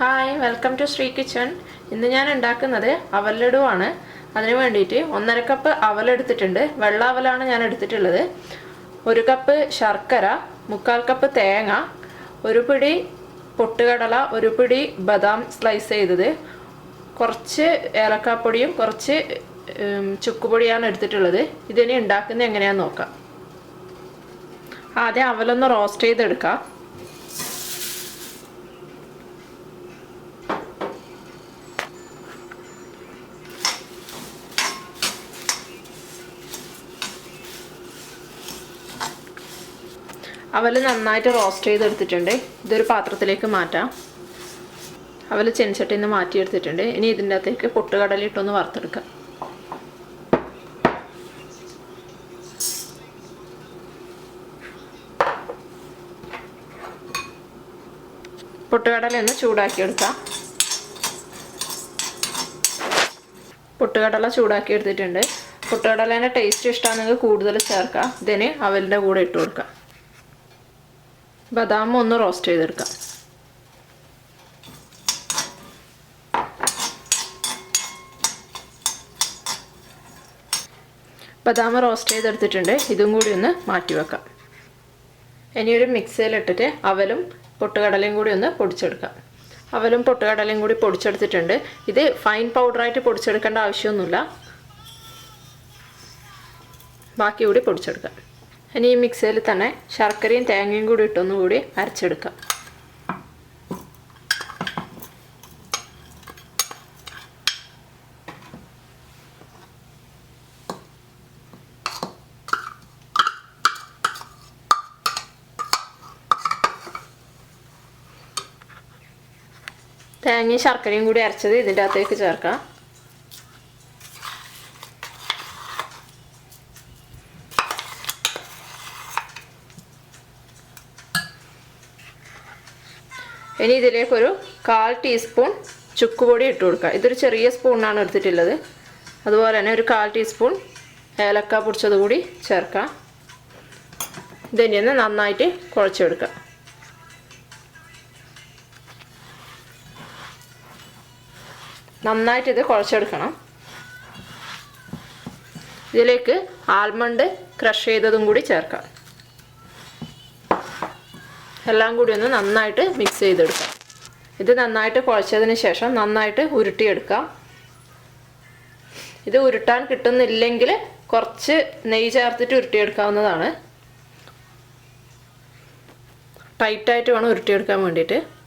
Hi welcome to Sree kitchen ഇന്ന് ഞാൻ ഉണ്ടാക്കുന്നത് അവലഡു ആണ് അതിന് വേണ്ടിയിട്ട് ഒന്നര കപ്പ് അവലെടുത്തിട്ടുണ്ട് വെള്ള അവലാണ് ഞാൻ എടുത്തിട്ടുള്ളത്. ഒരു കപ്പ് ശർക്കര മുക്കാൽ കപ്പ് തേങ്ങ ഒരു പിടി പൊട്ടുകടല ഒരു പിടി ബദാം സ്ലൈസ് ചെയ്തത്. കുറച്ച് ഏലക്കാപ്പൊടിയും കുറച്ച് ചുക്കുപൊടിയാണ് എടുത്തിട്ടുള്ളത്. ഇതിനി ഉണ്ടാക്കുന്നത് എങ്ങനെയാണെന്ന് നോക്കാം. ആദ്യം അവലൊന്ന് റോസ്റ്റ് ചെയ്തെടുക്കാം. അവൽ നന്നായിട്ട് റോസ്റ്റ് ചെയ്തെടുത്തിട്ടുണ്ട്. ഇതൊരു പാത്രത്തിലേക്ക് മാറ്റാം. അവൽ ചെൻചട്ടിയിൽ നിന്ന് മാറ്റിയെടുത്തിട്ടുണ്ട്. ഇനി ഇതിന്റെ അകത്തേക്ക് പൊട്ടുകടല ഇട്ടൊന്ന് വറുത്തെടുക്കാം. പൊട്ടുകടല ഒന്ന് ചൂടാക്കിയെടുക്കാം. പൊട്ടുകടല ചൂടാക്കി എടുത്തിട്ടുണ്ട് പൊട്ടുകടലേന്റെ ടേസ്റ്റ് ഇഷ്ടമാണെങ്കിൽ കൂടുതൽ ചേർക്കാം. ഇതിന് അവലിന്റെ കൂടെ ഇട്ട് കൊടുക്കാം. ബദാം ഒന്ന് റോസ്റ്റ് ചെയ്തെടുക്കാം. ബദാം റോസ്റ്റ് ചെയ്തെടുത്തിട്ടുണ്ട്. ഇതും കൂടി ഒന്ന് മാറ്റി വെക്കാം. ഇനി ഒരു മിക്സിയിലിട്ടിട്ട് അവലും പൊട്ടുകടലയും കൂടി ഒന്ന് പൊടിച്ചെടുക്കാം. അവലും പൊട്ടുകടലയും കൂടി പൊടിച്ചെടുത്തിട്ടുണ്ട്. ഇത് ഫൈൻ പൗഡറായിട്ട് പൊടിച്ചെടുക്കേണ്ട ആവശ്യമൊന്നുമില്ല. ബാക്കി കൂടി പൊടിച്ചെടുക്കാം. ഇനി ഈ മിക്സിയിൽ തന്നെ ശർക്കരയും തേങ്ങയും കൂടി ഇട്ടൊന്നും കൂടി അരച്ചെടുക്കാം. തേങ്ങയും ശർക്കരയും കൂടി അരച്ചത് ഇതിന്റെ അകത്തേക്ക് ചേർക്കാം. ഇനി ഇതിലേക്കൊരു കാൽ ടീസ്പൂൺ ചുക്കുപൊടി ഇട്ട് കൊടുക്കുക ഇതൊരു ചെറിയ സ്പൂണാണ് എടുത്തിട്ടുള്ളത്. അതുപോലെ തന്നെ ഒരു കാൽ ടീസ്പൂൺ ഏലക്ക പൊടിച്ചത് കൂടി ചേർക്കാം. ഇതിനെ ഒന്ന് നന്നായിട്ട് കുഴച്ചെടുക്കുക നന്നായിട്ട് ഇത് കുഴച്ചെടുക്കണം. ഇതിലേക്ക് ആൽമണ്ട് ക്രഷ് ചെയ്തതും കൂടി ചേർക്കാം. എല്ലാം കൂടി ഒന്ന് നന്നായിട്ട് മിക്സ് ചെയ്തെടുക്കാം. ഇത് നന്നായിട്ട് കുഴച്ചതിന് ശേഷം നന്നായിട്ട് ഉരുട്ടിയെടുക്കാം. ഇത് ഉരുട്ടാൻ കിട്ടുന്നില്ലെങ്കിൽ കുറച്ച് നെയ്യ് ചേർത്തിട്ട് ഉരുട്ടിയെടുക്കാവുന്നതാണ്. ടൈറ്റായിട്ട് വേണം ഉരുട്ടിയെടുക്കാൻ വേണ്ടിയിട്ട്.